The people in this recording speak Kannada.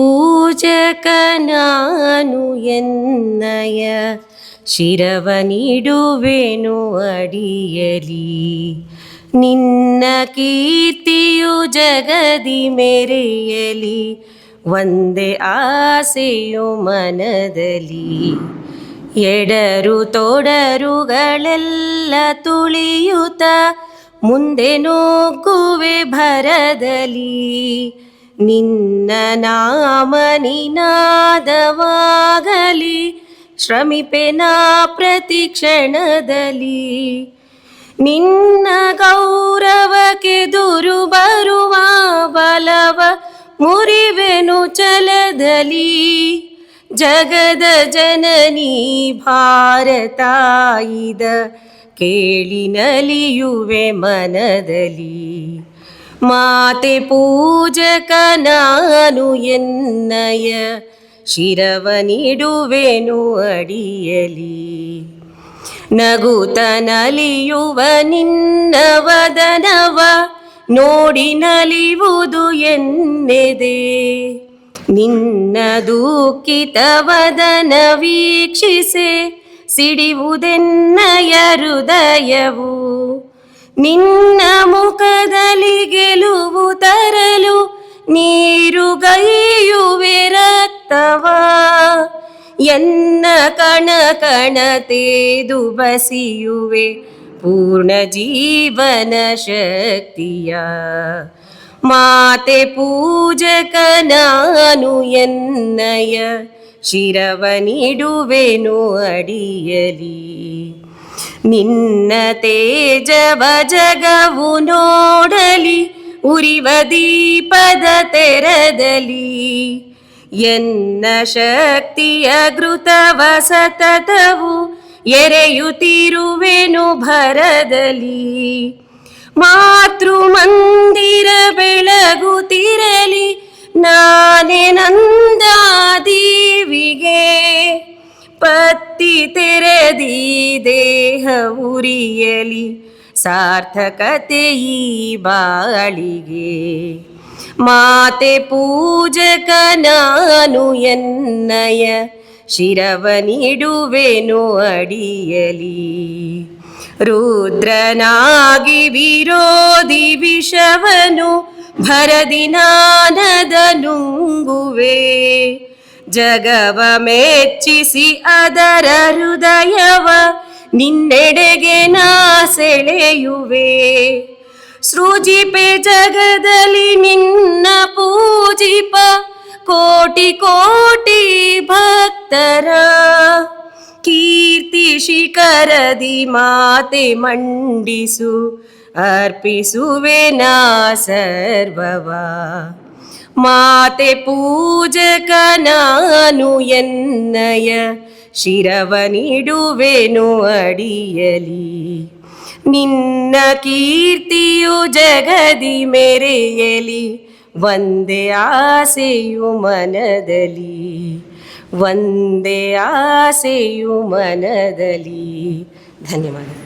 ಪೂಜಕ ನಾನು ಎನ್ನಯ, ಶಿರವ ನೀಡುವೆನು ಅಡಿಯಲಿ. ನಿನ್ನ ಕೀರ್ತಿಯು ಜಗದಿ ಮೆರೆಯಲಿ, ಒಂದೇ ಆಸೆಯು ಮನದಲ್ಲಿ. ಎಡರು ತೊಡರುಗಳೆಲ್ಲ ತುಳಿಯುತ್ತ, ಮುಂದೆ ನೋಗುವೆ ಭರದಲ್ಲಿ. ನಿನ್ನ ನಾಮ ನಿನಾದವಾಗಲಿ ಶ್ರಮಿಪೆನಾ ಪ್ರತಿ ಕ್ಷಣದಲ್ಲಿ. ನಿನ್ನ ಗೌರವಕ್ಕೆ ದುರು ಬರುವ ಬಲವ ಮುರಿವೆನು ಚಲದಲಿ ಜಗದ ಜನನಿ ಭಾರತಾಯಿದ ಕೇಳಿನಲಿಯುವೆ ಮನದಲ್ಲಿ. ಮಾತೆ ಪೂಜಕ ನಾನು ಎನ್ನಯ, ಶಿರವ ನೀಡುವೆನು ಅಡಿಯಲಿ. ನಗುತ ನಲಿಯುವ ನಿನ್ನ ವದನವ ನೋಡಿ ನಲಿವುದು ಎನ್ನೆದೆ. ನಿನ್ನ ವದನ ವೀಕ್ಷಿಸೆ, ಸಿಡಿವುದೆನ್ನಯ ಹೃದಯವು. ನಿನ್ನ ಮುಖದಲ್ಲಿ ಗೆಲುವು ತರಲು ನೀರುಗೈಯುವೆ ರಕ್ತವ. ಎನ್ನ ಕಣ ಕಣ ತೇದು ಬಸಿಯುವೆ ಪೂರ್ಣ ಜೀವನ ಶಕ್ತಿಯ. ಮಾತೆ ಪೂಜಕ ನಾನು ಎನ್ನಯ, ಶಿರವ ನೀಡುವೆನು ಅಡಿಯಲಿ. ನಿನ್ನ ತೇಜವ ಜಗವು ನೋಡಲಿ, ಉರಿವ ದೀಪದ ತೆರದಲಿ. ಎನ್ನ ಶಕ್ತಿಯ ಘೃತವ ಸತತವು ಎರೆಯುತ್ತಿರುವೆನು ಭರದಲ್ಲಿ. ಮಾತೃ ಮಂದಿರ ಬೆಳಗುತ್ತಿರಲಿ, ನಾನೇ ನಂದಾದೀವಿಗೆ. ಪತ್ತಿ ತೆರೆದಿ ದೇಹ ಉರಿಯಲಿ ಸಾರ್ಥಕತೆ ಈ ಬಾಳಿಗೆ. ಮಾತೆ ಪೂಜಕ ನಾನು ಎನ್ನಯ ಶಿರವನಿಡುವೆನು ಅಡಿಯಲಿ. ರುದ್ರನಾಗಿ ವಿರೋಧಿ ವಿಷವನು ಭರದಿನಾನದ ನುಂಗುವೆ ಜಗವ ಮೆಚ್ಚಿಸಿ ಅದರ ಹೃದಯವ ನಿನ್ನೆಡೆಗೆ ನಾ ಸೆಳೆಯುವೆ. ಸೃಜಿಪೆ ಜಗದಲ್ಲಿ ನಿನ್ನ ಪೂಜಿಪ ಕೋಟಿ ಕೋಟಿ ಭಕ್ತರ. ಕೀರ್ತಿ ಶಿಖರದಿ ಮಾತೆ ಮಂಡಿಸು ಅರ್ಪಿಸುವೆ ನಾ ಸರ್ವವ. ಮಾತೆ ಪೂಜಕ ನಾನು ಎನ್ನಯ ಶಿರವ ನೀಡುವೆನು ಅಡಿಯಲಿ. ನಿನ್ನ ಕೀರ್ತಿಯು ಜಗದಿ ಮೆರೆಯಲಿ, ಒಂದೇ ಆಸೆಯು ಮನದಲ್ಲಿ, ಒಂದೇ ಆಸೆಯು ಮನದಲ್ಲಿ. ಧನ್ಯವಾದ